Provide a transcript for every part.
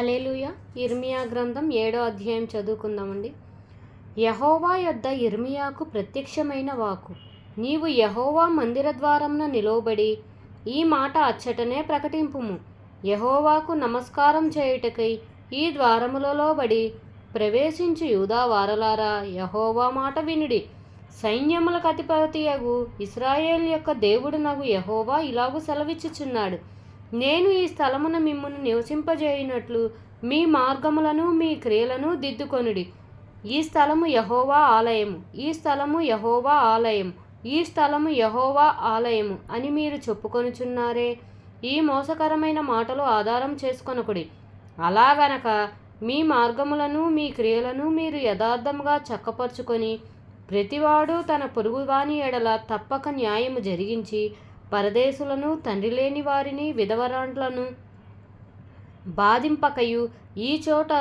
అలేలుయ ఇర్మియా గ్రంథం ఏడో అధ్యాయం చదువుకుందామండి. యహోవా యొద్ద ఇర్మియాకు ప్రత్యక్షమైన వాకు నీవు యహోవా మందిర ద్వారంన నిలవబడి ఈ మాట అచ్చటనే ప్రకటింపుము. యహోవాకు నమస్కారం చేయుటకై ఈ ద్వారములలో బడి ప్రవేశించు యూదా వారలారా యహోవా మాట వినుడి. సైన్యములకు అధిపతియగు ఇస్రాయేల్ యొక్క దేవుడు నగు యహోవా ఇలాగు సెలవిచ్చుచున్నాడు. నేను ఈ స్థలమున మిమ్మును నివసింపజేయునట్లు మీ మార్గములను మీ క్రియలను దిద్దుకొనుడి. ఈ స్థలము యహోవా ఆలయము. ఈ స్థలము యహోవా ఆలయం ఈ స్థలము యహోవా ఆలయము అని మీరు చెప్పుకొనుచున్నారే. ఈ మోసకరమైన మాటలు ఆధారం చేసుకొనకుడి. అలాగనక మీ మార్గములను మీ క్రియలను మీరు యథార్థంగా చక్కపరుచుకొని ప్రతివాడు తన పొరుగువాని ఎడల తప్పక న్యాయము జరిగించి పరదేశులను తండ్రి లేని వారిని విధవరాండ్లను బాధింపకయు. ఈ చోట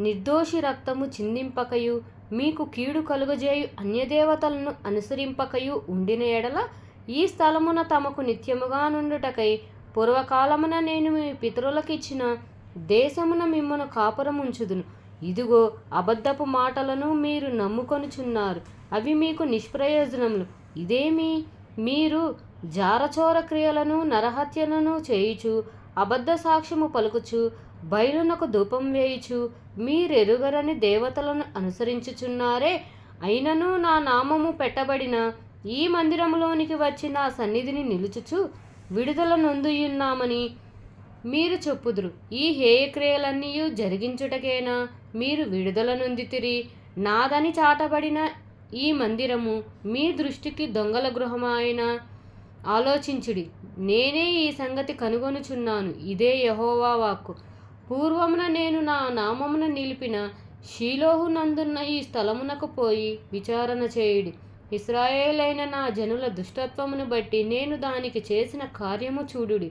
నిర్దోషి రక్తము చిందింపకయు. మీకు కీడు కలుగజేయు అన్యదేవతలను అనుసరింపకయు ఉండిన ఎడల ఈ స్థలమున తమకు నిత్యముగా నుండుటకై పూర్వకాలమున నేను మీ పితరులకిచ్చిన దేశమున మిమ్మను కాపురం ఉంచుదును ఇదిగో అబద్ధపు మాటలను మీరు నమ్ముకొనుచున్నారు. అవి మీకు నిష్ప్రయోజనములు. ఇదేమి? మీరు జారచోర క్రియలను నరహత్యలను చేయుచు అబద్ధ సాక్ష్యము పలుకుచు బయలునకు ధూపం వేయుచు మీరెరుగరని దేవతలను అనుసరించుచున్నారే. అయినను నా నామము పెట్టబడిన ఈ మందిరములోనికి వచ్చి నా సన్నిధిని నిలుచుచు విడుదల నొందుయున్నామని మీరు చెప్పుదురు. ఈ హేయక్రియలన్నీ జరిగించుటకేనా మీరు విడుదల నొందితిరి. నాదని చాటబడిన ఈ మందిరము మీ దృష్టికి దొంగల గృహమాయన? ఆలోచించుడి. నేనే ఈ సంగతి కనుగొనుచున్నాను. ఇదే యహోవా వాక్కు. పూర్వమున నేను నా నామమున నిలిపిన షీలోహు నందున్న ఈ స్థలమునకు పోయి విచారణ చేయుడి. ఇస్రాయేలైన నా జనుల దుష్టత్వమును బట్టి నేను దానికి చేసిన కార్యము చూడుడి.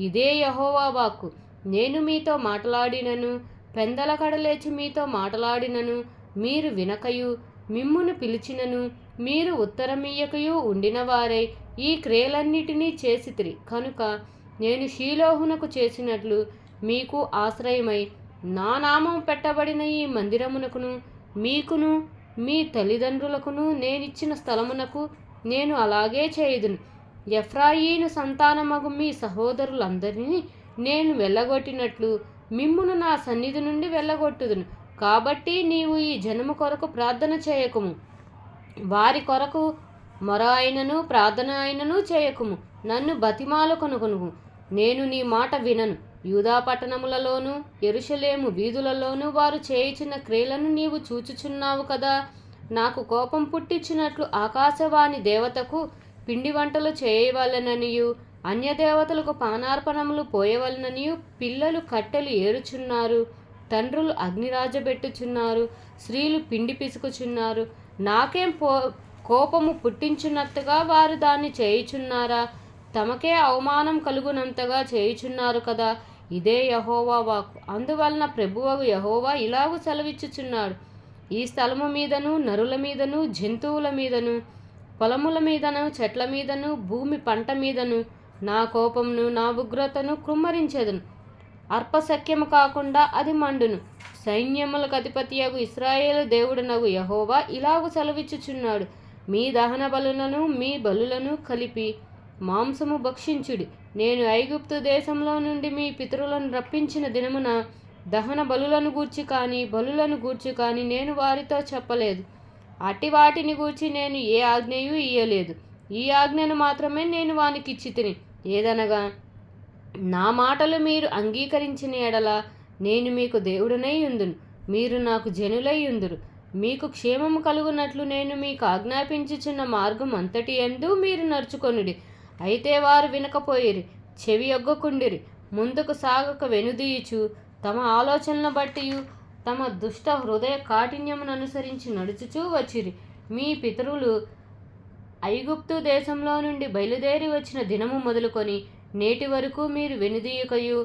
ఇదే యహోవా వాక్కు. నేను మీతో మాట్లాడినను పెందల కడలేచి మీతో మాట్లాడినను మీరు వినకయు మిమ్మును పిలిచినను మీరు ఉత్తరమీయకయు ఉండినవారై ఈ క్రియలన్నిటినీ చేసితిరి. కనుక నేను షీలోహునకు చేసినట్లు మీకు ఆశ్రయమై నా నామం పెట్టబడిన ఈ మందిరమునకును మీకును మీ తల్లిదండ్రులకును నేనిచ్చిన స్థలమునకు నేను అలాగే చేయుదును. ఎఫ్రాయిను సంతానమగు మీ సహోదరులందరినీ నేను వెళ్ళగొట్టినట్లు మిమ్మును నా సన్నిధి నుండి వెళ్ళగొట్టుదును. కాబట్టి నీవు ఈ జనము కొరకు ప్రార్థన చేయకము. వారి కొరకు మరో ఆయనను ప్రార్థన అయినను చేయకుము. నన్ను బతిమాలకొనుకొనుము నేను నీ మాట వినను. యూదా పట్టణములలోను ఎరుషలేము వీధులలోనూ వారు చేయుచున్న క్రియలను నీవు చూచుచున్నావు కదా. నాకు కోపం పుట్టించినట్లు ఆకాశవాణి దేవతకు పిండి వంటలు చేయవలననియు అన్యదేవతలకు పానార్పణములు పోయవలననియు పిల్లలు కట్టెలు ఏరుచున్నారు. తండ్రులు అగ్నిరాజబెట్టుచున్నారు స్త్రీలు పిండి పిసుకుచున్నారు. నాకేం పో కోపము పుట్టించున్నట్టుగా వారు దాన్ని చేయుచున్నారా? తమకే అవమానం కలుగునంతగా చేయుచున్నారు కదా? ఇదే యహోవా వాక్కు. అందువలన ప్రభువగు యహోవా ఇలాగు సెలవిచ్చుచున్నాడు. ఈ స్థలము మీదను నరుల మీదను జంతువుల మీదను పొలముల మీదను చెట్ల మీదను భూమి పంట మీదను నా కోపమును నా ఉగ్రతను కృమ్మరించెదను అర్పశక్యము కాకుండా అది మండును. సైన్యములకు అధిపతియగు ఇస్రాయేలు దేవుడునగు యహోవా ఇలాగు సెలవిచ్చుచున్నాడు. మీ దహన బలులను మీ బలులను కలిపి మాంసము భక్షించుడి. నేను ఐగుప్తు దేశంలో నుండి మీ పితరులను రప్పించిన దినమున దహన బలులను గూర్చి కానీ బలులను గూర్చి కానీ నేను వారితో చెప్పలేదు. అట్టి వాటిని గూర్చి నేను ఏ ఆజ్ఞయు ఇయ్యలేదు. ఈ ఆజ్ఞను మాత్రమే నేను వానికి ఇచ్చి తిని ఏదనగా నా మాటలు మీరు అంగీకరించిన ఎడల నేను మీకు దేవుడనై ఉందును. మీరు నాకు జనులై ఉందురు. మీకు క్షేమము కలుగునట్లు నేను మీకు ఆజ్ఞాపించుచున్న మార్గం అంతటి ఎందు మీరు నడుచుకొనుడి. అయితే వారు వినకపోయిరి చెవి ఎగ్గకుండిరి ముందుకు సాగక వెనుదీయుచు తమ ఆలోచనలను బట్టి తమ దుష్ట హృదయ కాఠిన్యమును అనుసరించి నడుచుచూ వచ్చిరి. మీ పితరులు ఐగుప్తు దేశంలో నుండి బయలుదేరి వచ్చిన దినము మొదలుకొని నేటి వరకు మీరు వెనుదీయకయు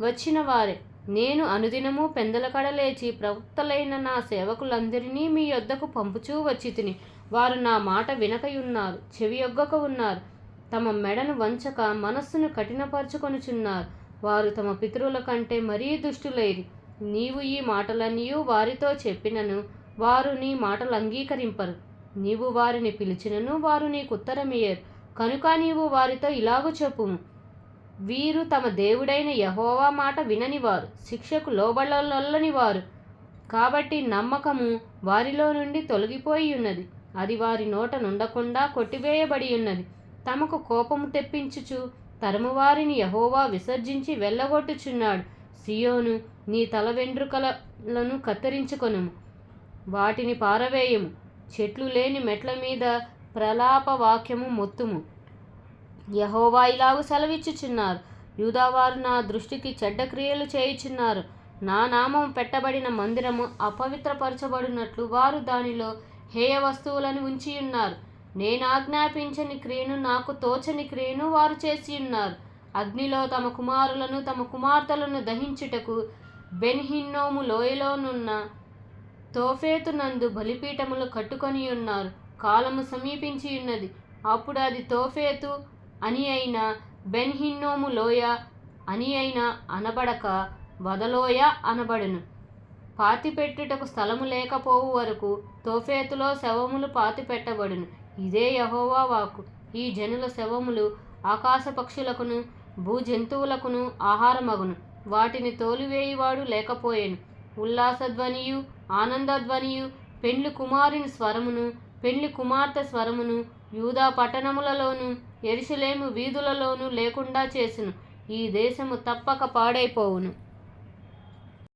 వచ్చిన వారే. నేను అనుదినము పెందల కడలేచి ప్రవక్తలైన నా సేవకులందరినీ మీ యొద్దకు పంపుచూ వచ్చి తిని. వారు నా మాట వినకయున్నారు చెవి యొగ్గక ఉన్నారు. తమ మెడను వంచక మనస్సును కఠినపరచుకొనుచున్నారు. వారు తమ పితరుల కంటే మరీ దుష్టులైరి. నీవు ఈ మాటలన్నీ వారితో చెప్పినను వారు నీ మాటలు అంగీకరింపరు. నీవు వారిని పిలిచినను వారు నీకు ఉత్తరమియ్యరు. కనుక నీవు వారితో ఇలాగ చెప్పుము. వీరు తమ దేవుడైన యహోవా మాట విననివారు శిక్షకు లోబడలొల్లని వారు కాబట్టి నమ్మకము వారిలో నుండి తొలగిపోయి ఉన్నది అది వారి నోట నుండకుండా కొట్టివేయబడి ఉన్నది తమకు కోపము తెప్పించుచు తరమువారిని యహోవా విసర్జించి వెళ్ళగొట్టుచున్నాడు. సియోను నీ తల వెంట్రుకలను కత్తిరించుకొనుము. వాటిని పారవేయము. చెట్లు లేని మెట్ల మీద ప్రలాప వాక్యము మొత్తుము. యహోవా ఇలాగు సెలవిచ్చుచున్నారు. యూదావారు నా దృష్టికి చెడ్డ క్రియలు చేయుచున్నారు. నా నామం పెట్టబడిన మందిరము అపవిత్రపరచబడినట్లు వారు దానిలో హేయ వస్తువులను ఉంచి ఉన్నారు నేను ఆజ్ఞాపించని క్రియను నాకు తోచని క్రియను వారు చేసి ఉన్నారు అగ్నిలో తమ కుమారులను తమ కుమార్తెలను దహించుటకు బెన్హిన్నోము లోయలోనున్న తోఫేతు నందు బలిపీఠములు కట్టుకొని ఉన్నారు కాలము సమీపించి ఉన్నది అప్పుడు అది తోఫేతు అని అయిన బెన్హిన్నోము లోయ అని అయిన అనబడక వదలోయ అనబడును. పాతిపెట్టుటకు స్థలము లేకపోవు వరకు తోఫేతులో శవములు పాతిపెట్టబడును. ఇదే యహోవా వాక్కు. ఈ జనుల శవములు ఆకాశ పక్షులకును భూజంతువులకును ఆహారమగును. వాటిని తోలివేయివాడు లేకపోయెను. ఉల్లాసధ్వనియు ఆనందధ్వనియు పెండ్లి కుమారుని స్వరమును పెండ్లి కుమార్తె స్వరమును యూదా పట్టణములలోను ఎరుషలేము వీధులలోనూ లేకుండా చేసును. ఈ దేశము తప్పక పాడైపోవును.